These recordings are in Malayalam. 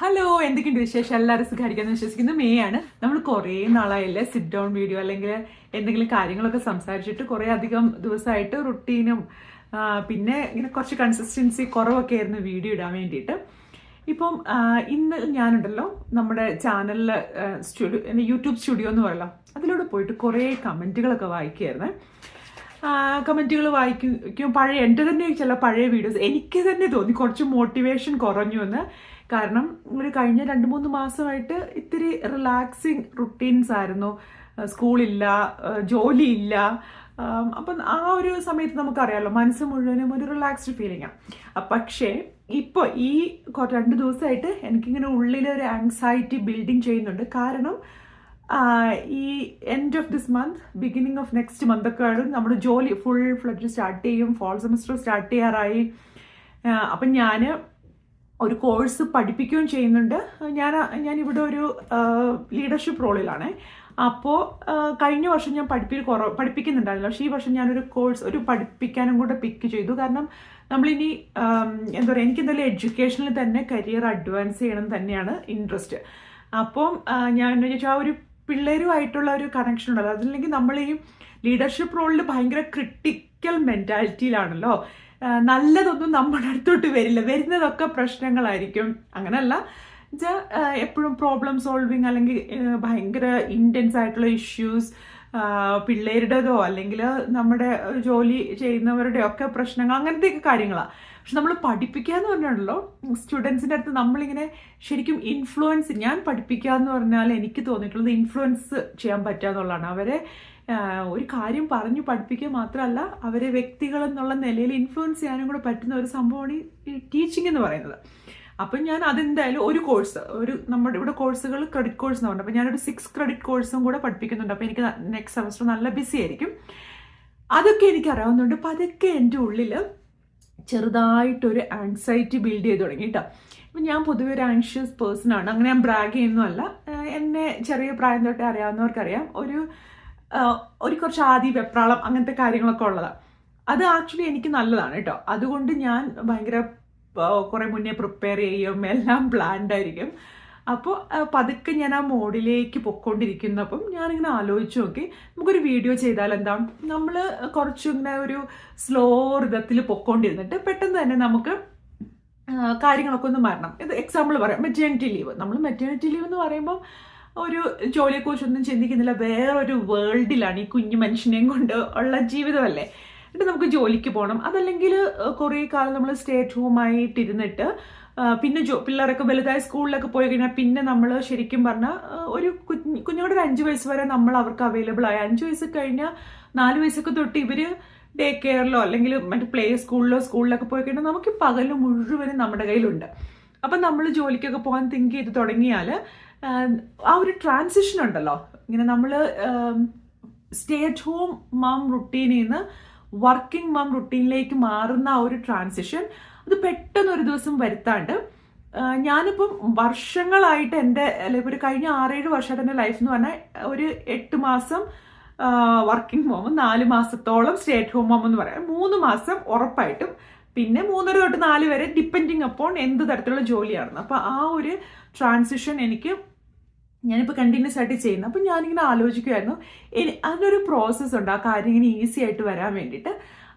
ഹലോ എന്തൊക്കെയുണ്ട് വിശേഷം? എല്ലാവരും സുഖാരിക്കാന്ന് വിശ്വസിക്കുന്ന. മേ ആണ്. നമ്മൾ കുറേ നാളായില്ലേ? സിറ്റ് ഡൗൺ വീഡിയോ അല്ലെങ്കിൽ എന്തെങ്കിലും കാര്യങ്ങളൊക്കെ സംസാരിച്ചിട്ട് കുറേ അധികം ദിവസമായിട്ട് റുട്ടീനും പിന്നെ ഇങ്ങനെ കുറച്ച് കൺസിസ്റ്റൻസി കുറവൊക്കെ ആയിരുന്നു വീഡിയോ ഇടാൻ വേണ്ടിയിട്ട്. ഇപ്പം ഇന്ന് ഞാനുണ്ടല്ലോ നമ്മുടെ ചാനലിൽ സ്റ്റുഡിയോ യൂട്യൂബ് സ്റ്റുഡിയോ എന്ന് പറയല്ലോ. അതിലൂടെ പോയിട്ട് കുറേ കമന്റുകളൊക്കെ വായിക്കുമായിരുന്നു കമന്റുകൾ വായിക്കും പഴയ എന്റെ തന്നെ ചില പഴയ വീഡിയോസ് എനിക്ക് തന്നെ തോന്നി കുറച്ച് മോട്ടിവേഷൻ കുറഞ്ഞു എന്ന്. കാരണം ഒരു കഴിഞ്ഞ രണ്ട് മൂന്ന് മാസമായിട്ട് ഇത്തിരി റിലാക്സിങ് റുട്ടീൻസ് ആയിരുന്നു. സ്കൂളില്ല ജോലിയില്ല. അപ്പം ആ ഒരു സമയത്ത് നമുക്കറിയാമല്ലോ മനസ്സ് മുഴുവനും ഒരു റിലാക്സ്ഡ് ഫീലിംഗ് ആണ് പക്ഷേ ഇപ്പോൾ ഈ രണ്ട് ദിവസമായിട്ട് എനിക്കിങ്ങനെ ഉള്ളിൽ ഒരു ആങ്സൈറ്റി ബിൽഡിങ് ചെയ്യുന്നുണ്ട്. കാരണം ഈ end of this month beginning of next month ഒക്കെ ആണ് നമ്മൾ ജോലി ഫുൾ ഫ്ലഡ് സ്റ്റാർട്ട് ചെയ്യും. ഫോൾ സെമസ്റ്റർ സ്റ്റാർട്ട് ചെയ്യാറായി. അപ്പം ഞാൻ ഒരു കോഴ്സ് പഠിപ്പിക്കുകയും ചെയ്യുന്നുണ്ട്. ഞാൻ ഇവിടെ ഒരു ലീഡർഷിപ്പ് റോളിലാണ് അപ്പോൾ കഴിഞ്ഞ വർഷം ഞാൻ പഠിപ്പി കുറവ് പഠിപ്പിക്കുന്നുണ്ടായിരുന്നില്ല. പക്ഷേ ഈ വർഷം ഞാനൊരു കോഴ്സ് ഒരു പഠിപ്പിക്കാനും കൂടെ പിക്ക് ചെയ്തു. കാരണം നമ്മളിനി എന്താ പറയുക എനിക്ക് എന്തായാലും എഡ്യൂക്കേഷനിൽ തന്നെ കരിയർ അഡ്വാൻസ് ചെയ്യണം തന്നെയാണ് ഇൻട്രസ്റ്റ് അപ്പം ഞാൻ ചോദിച്ചാൽ ആ ഒരു പിള്ളേരുമായിട്ടുള്ള ഒരു കണക്ഷൻ ഉണ്ടല്ലോ. അതില്ലെങ്കിൽ നമ്മൾ ഈ ലീഡർഷിപ്പ് റോളിൽ ഭയങ്കര ക്രിട്ടിക്കൽ മെന്റാലിറ്റിയിലാണല്ലോ നല്ലതൊന്നും നമ്മുടെ അടുത്തോട്ട് വരില്ല. വരുന്നതൊക്കെ പ്രശ്നങ്ങളായിരിക്കും. അങ്ങനല്ല. വെച്ചാൽ എപ്പോഴും പ്രോബ്ലം സോൾവിങ് അല്ലെങ്കിൽ ഭയങ്കര ഇന്റൻസ് ആയിട്ടുള്ള ഇഷ്യൂസ് പിള്ളേരുടേതോ അല്ലെങ്കിൽ നമ്മുടെ ജോലി ചെയ്യുന്നവരുടെ ഒക്കെ പ്രശ്നങ്ങൾ അങ്ങനത്തെയൊക്കെ കാര്യങ്ങളാണ് പക്ഷെ നമ്മൾ പഠിപ്പിക്കുക എന്ന് പറഞ്ഞാണല്ലോ സ്റ്റുഡൻസിന്റെ അടുത്ത് നമ്മളിങ്ങനെ ശരിക്കും ഇൻഫ്ലുവൻസ് ഞാൻ പഠിപ്പിക്കുക എന്ന് പറഞ്ഞാൽ എനിക്ക് തോന്നിയിട്ടുള്ളത് ഇൻഫ്ലുവൻസ് ചെയ്യാൻ പറ്റുക എന്നുള്ളതാണ് അവരെ ഒരു കാര്യം പറഞ്ഞു പഠിപ്പിക്കുക മാത്രമല്ല അവരെ വ്യക്തികൾ എന്നുള്ള നിലയിൽ ഇൻഫ്ലുവൻസ് ചെയ്യാനും കൂടെ പറ്റുന്ന ഒരു സംഭവമാണ് ഈ ടീച്ചിങ് എന്ന് പറയുന്നത്. അപ്പം ഞാൻ അതെന്തായാലും ഒരു കോഴ്സ് ഒരു നമ്മുടെ ഇവിടെ കോഴ്സുകൾ ക്രെഡിറ്റ് കോഴ്സ് എന്ന് പറഞ്ഞു അപ്പം ഞാനൊരു സിക്സ് ക്രെഡിറ്റ് കോഴ്സും കൂടെ പഠിപ്പിക്കുന്നുണ്ട്. അപ്പോൾ എനിക്ക് നെക്സ്റ്റ് സെമസ്റ്റർ നല്ല ബിസി ആയിരിക്കും. അതൊക്കെ എനിക്ക് അറിയാവുന്നതുകൊണ്ട് അതൊക്കെ എന്റെ ഉള്ളിൽ ചെറുതായിട്ടൊരു ആങ്സൈറ്റി ബിൽഡ് ചെയ്ത് തുടങ്ങി കേട്ടോ അപ്പം ഞാൻ പൊതുവെ ഒരു ആങ്ഷ്യസ് പേഴ്സൺ ആണ്. അങ്ങനെ ഞാൻ ബ്രാഗ് ചെയ്യുന്നതല്ല. എന്നെ ചെറിയ പ്രായം തൊട്ടേ അറിയാവുന്നവർക്കറിയാം. ഒരു ഒരു കുറച്ച് ആദി വെപ്രാളം അങ്ങനത്തെ കാര്യങ്ങളൊക്കെ ഉള്ളതാണ് അത് ആക്ച്വലി എനിക്ക് നല്ലതാണ് കേട്ടോ. അതുകൊണ്ട് ഞാൻ ഭയങ്കര കുറേ മുന്നേ പ്രിപ്പയർ ചെയ്യും എല്ലാം പ്ലാൻഡ് ആയിരിക്കും. അപ്പോൾ പതുക്കെ ഞാൻ ആ മോഡിലേക്ക് പൊയ്ക്കൊണ്ടിരിക്കുന്നപ്പം ഞാനിങ്ങനെ ആലോചിച്ച് നോക്കി. നമുക്കൊരു വീഡിയോ ചെയ്താൽ എന്താ? നമ്മൾ കുറച്ചിങ്ങനെ ഒരു സ്ലോ ഋതത്തിൽ പൊയ്ക്കൊണ്ടിരുന്നിട്ട് പെട്ടെന്ന് തന്നെ നമുക്ക് കാര്യങ്ങളൊക്കെ ഒന്ന് മാറണം. ഇത് എക്സാമ്പിൾ പറയാം. മെറ്റേണിറ്റി ലീവ് നമ്മൾ മെറ്റേണിറ്റി ലീവ് എന്ന് പറയുമ്പോൾ ഒരു ജോലിയെക്കുറിച്ചൊന്നും ചിന്തിക്കുന്നില്ല. വേറൊരു വേൾഡിലാണ് ഈ കുഞ്ഞു മനുഷ്യനെയും കൊണ്ട് ഉള്ള ജീവിതമല്ലേ? എന്നിട്ട് നമുക്ക് ജോലിക്ക് പോകണം അതല്ലെങ്കിൽ കുറേ കാലം നമ്മൾ സ്റ്റേ അറ്റ് ഹോം ആയിട്ടിരുന്നിട്ട് പിന്നെ ജോ പിള്ളേരൊക്കെ വലുതായ സ്കൂളിലൊക്കെ പോയി കഴിഞ്ഞാൽ പിന്നെ നമ്മൾ ശരിക്കും പറഞ്ഞാൽ ഒരു കുഞ്ഞ് ഒരു അഞ്ച് വയസ്സ് വരെ നമ്മൾ അവർക്ക് അവൈലബിൾ ആയി. അഞ്ച് വയസ്സ് കഴിഞ്ഞാൽ നാല് വയസ്സൊക്കെ തൊട്ട് ഇവർ ഡേ കെയറിലോ അല്ലെങ്കിൽ മറ്റു പ്ലേ സ്കൂളിലോ സ്കൂളിലൊക്കെ പോയി കഴിഞ്ഞാൽ നമുക്ക് പകൽ മുഴുവനും നമ്മുടെ കയ്യിലുണ്ട്. അപ്പം നമ്മൾ ജോലിക്കൊക്കെ പോകാൻ തിങ്ക് ചെയ്ത് തുടങ്ങിയാൽ ആ ഒരു ട്രാൻസിഷൻ ഉണ്ടല്ലോ. ഇങ്ങനെ നമ്മൾ സ്റ്റേ അറ്റ് ഹോം മം റുട്ടീനിൽ നിന്ന് വർക്കിംഗ് മം റുട്ടീനിലേക്ക് മാറുന്ന ആ ഒരു ട്രാൻസിഷൻ അത് പെട്ടെന്ന് ഒരു ദിവസം വരുത്താണ്ട് ഞാനിപ്പം വർഷങ്ങളായിട്ട് എന്റെ അല്ലെങ്കിൽ ഒരു കഴിഞ്ഞ ആറേഴ് വർഷമായിട്ട് എന്റെ ലൈഫ് എന്ന് പറഞ്ഞാൽ ഒരു എട്ട് മാസം വർക്കിംഗ് മോമും നാല് മാസത്തോളം സ്റ്റേ അറ്റ് ഹോം മോം എന്ന് പറയാം. മൂന്ന് മാസം ഉറപ്പായിട്ടും പിന്നെ മൂന്നര തൊട്ട് നാല് വരെ ഡിപ്പെൻഡിങ് അപ്പോൺ എന്ത് തരത്തിലുള്ള ജോലിയാണെന്ന്. അപ്പോൾ ആ ഒരു ട്രാൻസിഷൻ എനിക്ക് ഞാനിപ്പോൾ കണ്ടിന്യൂസ് ആയിട്ട് ചെയ്യുന്നു. അപ്പം ഞാനിങ്ങനെ ആലോചിക്കുമായിരുന്നു അതിനൊരു പ്രോസസ്സ് ഉണ്ട്. ആ കാര്യം ഇങ്ങനെ ഈസി ആയിട്ട് വരാൻ വേണ്ടിയിട്ട്.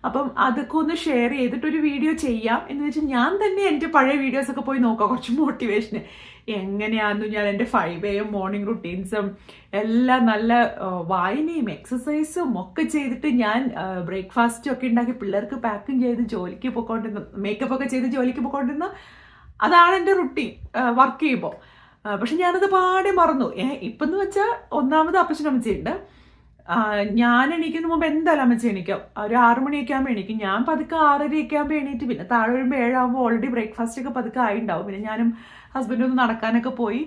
അപ്പം അതൊക്കെ ഒന്ന് ഷെയർ ചെയ്തിട്ട് ഒരു വീഡിയോ ചെയ്യാം. എന്ന് വെച്ചാൽ ഞാൻ തന്നെ എന്റെ പഴയ വീഡിയോസൊക്കെ പോയി നോക്കാം. കുറച്ച് മോട്ടിവേഷന് എങ്ങനെയാണെന്ന് ഞാൻ എന്റെ ഫൈവ് എ എം മോർണിംഗ് റുട്ടീൻസും എല്ലാം നല്ല വായനയും എക്സസൈസും ഒക്കെ ചെയ്തിട്ട് ഞാൻ ബ്രേക്ക്ഫാസ്റ്റും ഒക്കെ ഉണ്ടാക്കി പിള്ളേർക്ക് പാക്കും ചെയ്ത് ജോലിക്ക് പോയിക്കൊണ്ടിരുന്നു മേക്കപ്പ് ഒക്കെ ചെയ്ത് ജോലിക്ക് പോയിക്കൊണ്ടിരുന്നു അതാണ് എന്റെ റുട്ടീൻ വർക്ക് ചെയ്യുമ്പോൾ. പക്ഷെ ഞാനത് പാടെ മറന്നു. ഇപ്പം എന്ന് വെച്ചാൽ ഒന്നാമത് അപ്പച്ചനും അമ്മച്ചിയുണ്ട് ആ, ഞാൻ എണീക്കുന്ന മുമ്പ് എന്തായാലും അമ്മച്ചി എണീക്കാം. ഒരു ആറു മണിയൊക്കെ ആകുമ്പോൾ എണീക്കും. ഞാൻ പതുക്കെ ആറരയൊക്കെ ആകുമ്പോൾ എണീറ്റ് പിന്നെ താഴെ വരുമ്പോൾ ഏഴാകുമ്പോൾ ഓൾറെഡി ബ്രേക്ക്ഫാസ്റ്റ് ഒക്കെ പതുക്കെ ആയിണ്ടാവും. പിന്നെ ഞാനും ഹസ്ബൻഡും ഒന്ന് നടക്കാനൊക്കെ പോയി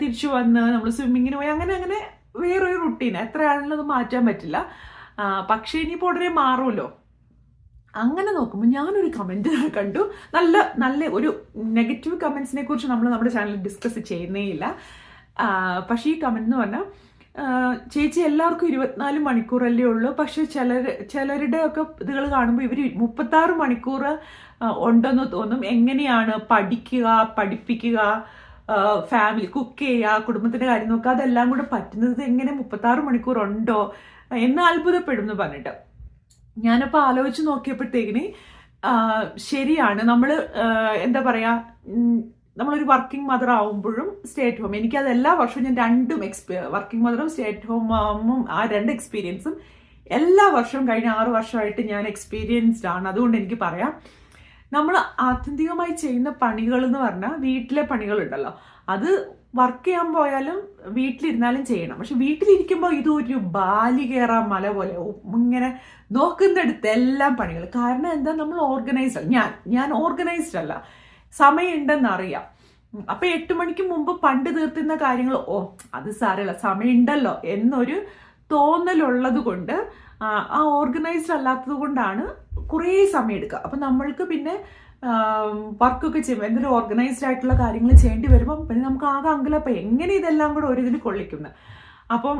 തിരിച്ചു വന്ന് നമ്മൾ സ്വിമ്മിങ്ങിന് പോയി. അങ്ങനെ അങ്ങനെ വേറൊരു റുട്ടീൻ എത്രയാണെങ്കിലും അത് മാറ്റാൻ പറ്റില്ല. പക്ഷേ ഇനിയിപ്പോൾ ഉടനെ മാറുമല്ലോ. അങ്ങനെ നോക്കുമ്പോൾ ഞാനൊരു കമന്റ് കണ്ടു. നല്ല നല്ല ഒരു നെഗറ്റീവ് കമൻസിനെ കുറിച്ച് നമ്മൾ നമ്മുടെ ചാനലിൽ ഡിസ്കസ് ചെയ്യുന്നേ ഇല്ല. പക്ഷേ ഈ കമന്റ് എന്ന് പറഞ്ഞാൽ ചേച്ചി എല്ലാവർക്കും ഇരുപത്തിനാല് മണിക്കൂറല്ലേ ഉള്ളൂ. പക്ഷെ ചിലർ ചിലരുടെ ഒക്കെ ഇതുകൾ കാണുമ്പോൾ ഇവർ മുപ്പത്താറ് മണിക്കൂർ ഉണ്ടെന്ന് തോന്നും. എങ്ങനെയാണ് പഠിക്കുക പഠിപ്പിക്കുക ഫാമിലി കുക്ക് ചെയ്യുക കുടുംബത്തിന്റെ കാര്യം നോക്കുക അതെല്ലാം കൂടെ പറ്റുന്നത് എങ്ങനെ മുപ്പത്താറ് മണിക്കൂർ ഉണ്ടോ എന്ന് അത്ഭുതപ്പെടും എന്ന് പറഞ്ഞിട്ട്. ഞാനപ്പോൾ ആലോചിച്ച് നോക്കിയപ്പോഴത്തേക്കിന് ശരിയാണ്. നമ്മൾ എന്താ പറയാ ഉം, നമ്മളൊരു വർക്കിംഗ് മദർ ആവുമ്പോഴും സ്റ്റേ അറ്റ് ഹോം എനിക്കത് എല്ലാ വർഷവും ഞാൻ രണ്ടും എക്സ്പീ വർക്കിംഗ് മദറും സ്റ്റേ അറ്റ് ഹോമും ആ രണ്ട് എക്സ്പീരിയൻസും എല്ലാ വർഷവും കഴിഞ്ഞ ആറ് വർഷമായിട്ട് ഞാൻ എക്സ്പീരിയൻസ്ഡ് ആണ്. അതുകൊണ്ട് എനിക്ക് പറയാം. നമ്മൾ ആത്യന്തികമായി ചെയ്യുന്ന പണികൾ എന്ന് പറഞ്ഞാൽ വീട്ടിലെ പണികളുണ്ടല്ലോ. അത് വർക്ക് ചെയ്യാൻ പോയാലും വീട്ടിലിരുന്നാലും ചെയ്യണം. പക്ഷെ വീട്ടിലിരിക്കുമ്പോൾ ഇതൊരു ബാലി കയറാൻ മല പോലെ. ഇങ്ങനെ നോക്കുന്നിടത്ത് എല്ലാം പണികൾ കാരണം എന്താ? നമ്മൾ ഓർഗനൈസ്ഡ് ഞാൻ ഞാൻ ഓർഗനൈസ്ഡ് അല്ല. സമയമുണ്ടെന്ന് അറിയാം ഉം, അപ്പൊ എട്ട് മണിക്ക് മുമ്പ് പണ്ട് തീർത്തുന്ന കാര്യങ്ങൾ ഓ അത് സാരമില്ല സമയമുണ്ടല്ലോ എന്നൊരു തോന്നലുള്ളത് കൊണ്ട് ആ, ആ ഓർഗനൈസ്ഡ് അല്ലാത്തത് കൊണ്ടാണ് കുറേ സമയം എടുക്കുക. അപ്പൊ നമ്മൾക്ക് പിന്നെ വർക്കൊക്കെ ചെയ്യും എന്തെങ്കിലും ഓർഗനൈസ്ഡ് ആയിട്ടുള്ള കാര്യങ്ങൾ ചെയ്യേണ്ടി വരുമ്പോൾ പിന്നെ നമുക്ക് ആകെ അങ്കലപ്പം എങ്ങനെ ഇതെല്ലാം കൂടെ ഒരു ഇതിൽ കൊള്ളിക്കുന്നത് അപ്പം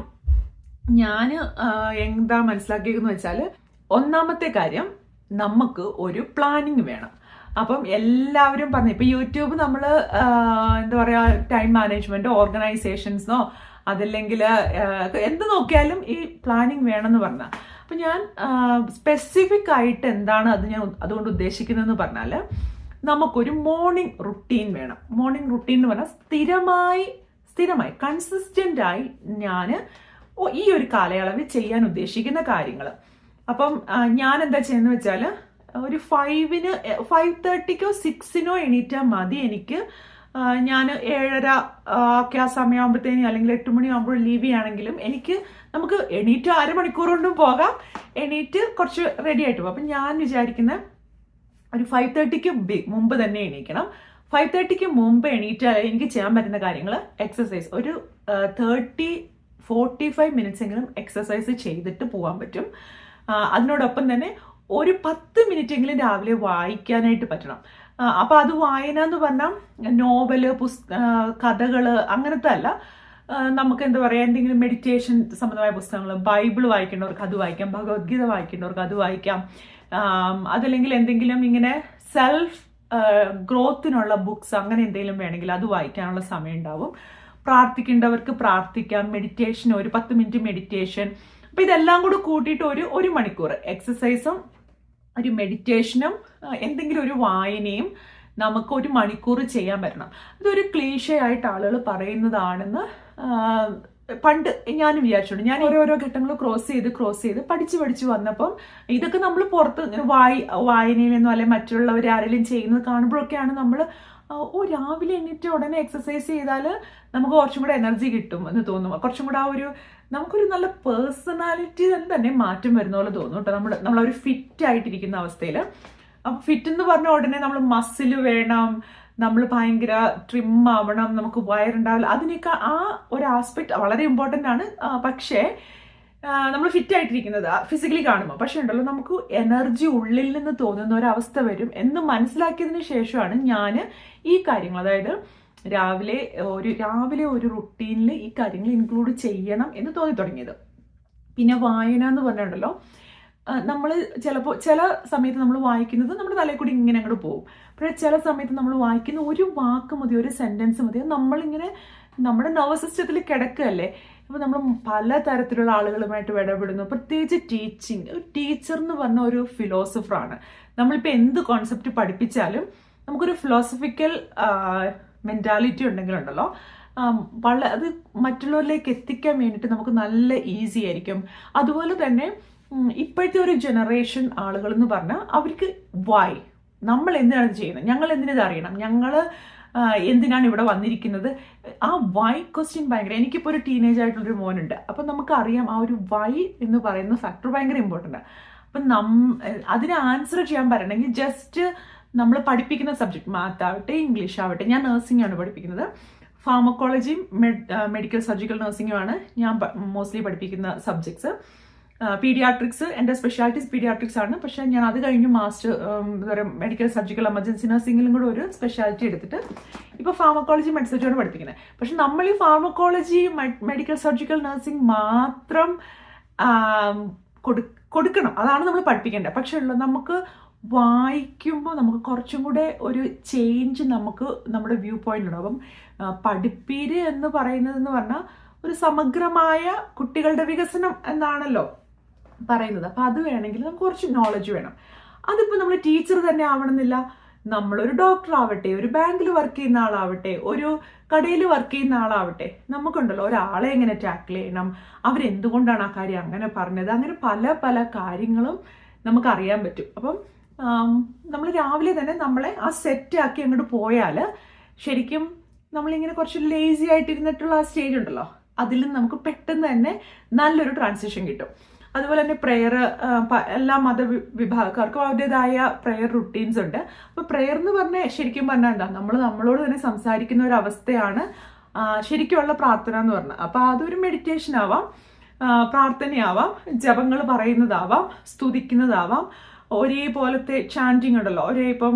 ഞാൻ എന്താ മനസ്സിലാക്കിയെന്ന് വെച്ചാൽ ഒന്നാമത്തെ കാര്യം നമുക്ക് ഒരു പ്ലാനിങ് വേണം. അപ്പം എല്ലാവരും പറഞ്ഞു ഇപ്പം യൂട്യൂബ് നമ്മൾ എന്താ പറയുക ടൈം മാനേജ്മെന്റ് ഓർഗനൈസേഷൻസോ അതല്ലെങ്കിൽ എന്ത് നോക്കിയാലും ഈ പ്ലാനിങ് വേണമെന്ന് പറഞ്ഞാൽ അപ്പം ഞാൻ സ്പെസിഫിക് ആയിട്ട് എന്താണ് അത് ഞാൻ അതുകൊണ്ട് ഉദ്ദേശിക്കുന്നതെന്ന് പറഞ്ഞാൽ നമുക്കൊരു മോർണിംഗ് റുട്ടീൻ വേണം. മോർണിംഗ് റുട്ടീൻ എന്ന് പറഞ്ഞാൽ സ്ഥിരമായി സ്ഥിരമായി കൺസിസ്റ്റന്റായി ഞാൻ ഈ ഒരു കാലയളവിൽ ചെയ്യാൻ ഉദ്ദേശിക്കുന്ന കാര്യങ്ങൾ അപ്പം ഞാൻ എന്താ ചെയ്യുന്നത് വെച്ചാൽ ഒരു ഫൈവിന് ഫൈവ് തേർട്ടിക്കോ സിക്സിനോ എണീറ്റാൽ മതി എനിക്ക്. ഞാൻ ഏഴര ഒക്കെ ആ സമയമാകുമ്പോഴത്തേനും അല്ലെങ്കിൽ എട്ട് മണിയാകുമ്പോൾ ലീവ് ചെയ്യുകയാണെങ്കിലും എനിക്ക് നമുക്ക് എണീറ്റ് അരമണിക്കൂർ കൊണ്ടും പോകാം. എണീറ്റ് കുറച്ച് റെഡി ആയിട്ട് പോകും. അപ്പം ഞാൻ വിചാരിക്കുന്ന ഒരു ഫൈവ് തേർട്ടിക്ക് മുമ്പ് തന്നെ എണീക്കണം. ഫൈവ് തേർട്ടിക്ക് മുമ്പ് എണീറ്റാൽ എനിക്ക് ചെയ്യാൻ പറ്റുന്ന കാര്യങ്ങൾ എക്സസൈസ് ഒരു തേർട്ടി ഫോർട്ടി ഫൈവ് മിനിറ്റ്സ് എങ്കിലും എക്സസൈസ് ചെയ്തിട്ട് പോകാൻ പറ്റും. അതിനോടൊപ്പം തന്നെ ഒരു പത്ത് മിനിറ്റ് എങ്കിലും രാവിലെ വായിക്കാനായിട്ട് പറ്റണം. അപ്പോൾ അപ്പൊ അത് വായന എന്ന് പറഞ്ഞാൽ നോവൽ പുസ് കഥകൾ അങ്ങനത്തെ അല്ല. നമുക്ക് എന്താ പറയുക എന്തെങ്കിലും മെഡിറ്റേഷൻ സംബന്ധമായ പുസ്തകങ്ങൾ ബൈബിൾ വായിക്കേണ്ടവർക്ക് അത് വായിക്കാം ഭഗവത്ഗീത വായിക്കേണ്ടവർക്ക് അത് വായിക്കാം. അതല്ലെങ്കിൽ എന്തെങ്കിലും ഇങ്ങനെ സെൽഫ് ഗ്രോത്തിനുള്ള ബുക്സ് അങ്ങനെ എന്തെങ്കിലും വേണമെങ്കിൽ അത് വായിക്കാനുള്ള സമയം ഉണ്ടാവും. പ്രാർത്ഥിക്കേണ്ടവർക്ക് പ്രാർത്ഥിക്കാം മെഡിറ്റേഷൻ ഒരു പത്ത് മിനിറ്റ് മെഡിറ്റേഷൻ അപ്പോൾ ഇതെല്ലാം കൂടെ കൂട്ടിയിട്ട് ഒരു ഒരു മണിക്കൂർ. എക്സസൈസും ഒരു മെഡിറ്റേഷനും എന്തെങ്കിലും ഒരു വായനയും നമുക്ക് ഒരു മണിക്കൂർ ചെയ്യാൻ പറ്റണം. ഇതൊരു ക്ലീശയായിട്ട് ആളുകൾ പറയുന്നതാണെന്ന് പണ്ട് ഞാൻ വിചാരിച്ചിട്ടുണ്ട്. ഞാൻ ഓരോരോ ഘട്ടങ്ങൾ ക്രോസ് ചെയ്ത് ക്രോസ് ചെയ്ത് പഠിച്ച് പഠിച്ച് വന്നപ്പം ഇതൊക്കെ നമ്മൾ പുറത്ത് വായി വായനയിൽ നിന്നോ അല്ലെങ്കിൽ മറ്റുള്ളവർ ആരെങ്കിലും ചെയ്യുന്നത് കാണുമ്പോഴൊക്കെയാണ് നമ്മൾ ഓ രാവിലെ എണീറ്റ് ഉടനെ എക്സസൈസ് ചെയ്താൽ നമുക്ക് കുറച്ചും കൂടെ എനർജി കിട്ടും എന്ന് തോന്നും കുറച്ചും കൂടെ ആ ഒരു നമുക്കൊരു നല്ല പേഴ്സണാലിറ്റി തന്നെ മാറ്റം വരുന്ന പോലെ തോന്നും കേട്ടോ. നമ്മൾ നമ്മളൊരു ഫിറ്റ് ആയിട്ടിരിക്കുന്ന അവസ്ഥയിൽ അപ്പം ഫിറ്റ് എന്ന് പറഞ്ഞ ഉടനെ നമ്മൾ മസിൽ വേണം നമ്മൾ ഭയങ്കര ട്രിം ആവണം നമുക്ക് വയറുണ്ടാവില്ല. അതിനൊക്കെ ആ ഒരു ആസ്പെക്ട് വളരെ ഇമ്പോർട്ടന്റ് ആണ്. പക്ഷേ നമ്മൾ ഫിറ്റ് ആയിട്ടിരിക്കുന്നത് ഫിസിക്കലി കാണുമ്പോൾ. പക്ഷെ ഉണ്ടല്ലോ നമുക്ക് എനർജി ഉള്ളിൽ നിന്ന് തോന്നുന്ന ഒരു അവസ്ഥ വരും എന്ന് മനസ്സിലാക്കിയതിന് ശേഷമാണ് ഞാൻ ഈ കാര്യങ്ങൾ. അതായത് രാവിലെ ഒരു രാവിലെ ഒരു റുട്ടീനിൽ ഈ കാര്യങ്ങൾ ഇൻക്ലൂഡ് ചെയ്യണം എന്ന് തോന്നി തുടങ്ങിയത്. പിന്നെ വായന എന്ന് പറഞ്ഞിട്ടുണ്ടല്ലോ നമ്മൾ ചിലപ്പോൾ ചില സമയത്ത് നമ്മൾ വായിക്കുന്നത് നമ്മുടെ തലയിൽ കൂടി ഇങ്ങനെ അങ്ങോട്ട് പോകും. പക്ഷേ ചില സമയത്ത് നമ്മൾ വായിക്കുന്ന ഒരു വാക്ക് മതി ഒരു സെന്റൻസ് മതി നമ്മളിങ്ങനെ നമ്മുടെ നെർവസ് സിസ്റ്റത്തിൽ കിടക്കുകയല്ലേ? അപ്പോൾ നമ്മൾ പല തരത്തിലുള്ള ആളുകളുമായിട്ട് ഇടപെടുന്നു. പ്രത്യേകിച്ച് ടീച്ചിങ് ഒരു ടീച്ചർ എന്ന് പറഞ്ഞ ഒരു ഫിലോസഫറാണ് നമ്മളിപ്പോൾ എന്ത് കോൺസെപ്റ്റ് പഠിപ്പിച്ചാലും നമുക്കൊരു ഫിലോസഫിക്കൽ മെന്റാലിറ്റി ഉണ്ടെങ്കിലുണ്ടല്ലോ വള അത് മറ്റുള്ളവരിലേക്ക് എത്തിക്കാൻ വേണ്ടിയിട്ട് നമുക്ക് നല്ല ഈസി ആയിരിക്കും. അതുപോലെ തന്നെ ഇപ്പോഴത്തെ ഒരു ജനറേഷൻ ആളുകൾ എന്ന് പറഞ്ഞാൽ അവർക്ക് വൈ നമ്മൾ എന്തിനാണ് ചെയ്യുന്നത്? ഞങ്ങൾ എന്തിനത് അറിയണം? ഞങ്ങൾ എന്തിനാണ് ഇവിടെ വന്നിരിക്കുന്നത്? ആ വൈ ക്വസ്റ്റ്യൻ ഭയങ്കര എനിക്കിപ്പോൾ ഒരു ടീനേജ് ആയിട്ടുള്ളൊരു മോനുണ്ട്. അപ്പം നമുക്കറിയാം ആ ഒരു വൈ എന്ന് പറയുന്ന ഫാക്ടർ ഭയങ്കര ഇമ്പോർട്ടന്റ് അപ്പം നം അതിന് ആൻസർ ചെയ്യാൻ പറയണമെങ്കിൽ ജസ്റ്റ് നമ്മൾ പഠിപ്പിക്കുന്ന സബ്ജക്ട് മാത്ത് ആവട്ടെ ഇംഗ്ലീഷ് ആവട്ടെ ഞാൻ നേഴ്സിംഗ് ആണ് പഠിപ്പിക്കുന്നത്. ഫാർമക്കോളജിയും മെഡിക്കൽ സർജിക്കൽ നഴ്സിംഗും ആണ് ഞാൻ മോസ്റ്റ്ലി പഠിപ്പിക്കുന്ന സബ്ജക്ട്സ് പീഡിയാട്രിക്സ് എന്റെ സ്പെഷ്യാലിറ്റീസ് പീഡിയാട്രിക്സ് ആണ്. പക്ഷേ ഞാൻ അത് കഴിഞ്ഞ് മാസ്റ്റർ എന്താ പറയുക മെഡിക്കൽ സർജിക്കൽ എമർജൻസി നഴ്സിംഗിലും കൂടെ ഒരു സ്പെഷ്യാലിറ്റി എടുത്തിട്ട് ഇപ്പോൾ ഫാർമക്കോളജി മെഡിസിറ്റിയാണ് പഠിപ്പിക്കുന്നത്. പക്ഷെ നമ്മൾ ഈ ഫാർമക്കോളജി മെഡിക്കൽ സർജിക്കൽ നഴ്സിംഗ് മാത്രം കൊടുക്കണം. അതാണ് നമ്മൾ പഠിപ്പിക്കേണ്ടത്. പക്ഷേ ഉള്ള നമുക്ക് വായിക്കുമ്പോൾ നമുക്ക് കുറച്ചും കൂടെ ഒരു ചേഞ്ച് നമുക്ക് നമ്മുടെ വ്യൂ പോയിന്റ് ഉണ്ടാവും അപ്പം പഠിപ്പീര് എന്ന് പറയുന്നതെന്ന് പറഞ്ഞാൽ ഒരു സമഗ്രമായ കുട്ടികളുടെ വികസനം എന്നാണല്ലോ. പറയുന്നത്. അപ്പോൾ അത് വേണമെങ്കിൽ നമുക്ക് കുറച്ച് നോളജ് വേണം. അതിപ്പോൾ നമ്മൾ ടീച്ചർ തന്നെ ആവണമെന്നില്ല. നമ്മളൊരു ഡോക്ടർ ആവട്ടെ ഒരു ബാങ്കിൽ വർക്ക് ചെയ്യുന്ന ആളാവട്ടെ ഒരു കടയിൽ വർക്ക് ചെയ്യുന്ന ആളാവട്ടെ നമുക്കുണ്ടല്ലോ ഒരാളെ എങ്ങനെ ടാക്കിൾ ചെയ്യണം അവരെന്തുകൊണ്ടാണ് ആ കാര്യം അങ്ങനെ പറഞ്ഞത് അങ്ങനെ പല പല കാര്യങ്ങളും നമുക്കറിയാൻ പറ്റും. അപ്പം നമ്മൾ രാവിലെ തന്നെ നമ്മളെ ആ സെറ്റാക്കി അങ്ങോട്ട് പോയാൽ ശരിക്കും നമ്മളിങ്ങനെ കുറച്ച് ലേസി ആയിട്ടിരുന്നിട്ടുള്ള ആ സ്റ്റേജ് ഉണ്ടല്ലോ അതിൽ നമുക്ക് പെട്ടെന്ന് തന്നെ നല്ലൊരു ട്രാൻസിഷൻ കിട്ടും. അതുപോലെ തന്നെ പ്രെയർ എല്ലാ മത വിഭാഗക്കാർക്കും അവരുടേതായ പ്രെയർ റുട്ടീൻസ് ഉണ്ട്. അപ്പോൾ പ്രെയർ എന്ന് പറഞ്ഞാൽ ശരിക്കും പറഞ്ഞാൽ എന്താ? നമ്മൾ നമ്മളോട് തന്നെ സംസാരിക്കുന്ന ഒരു അവസ്ഥയാണ് ശരിക്കുമുള്ള പ്രാർത്ഥന എന്ന് പറഞ്ഞാൽ അപ്പോൾ അതൊരു മെഡിറ്റേഷൻ ആവാം പ്രാർത്ഥനയാവാം ജപങ്ങൾ പറയുന്നതാവാം സ്തുതിക്കുന്നതാവാം. ഒരേപോലത്തെ ചാന്റിങ് ഉണ്ടല്ലോ. ഒരേ ഇപ്പം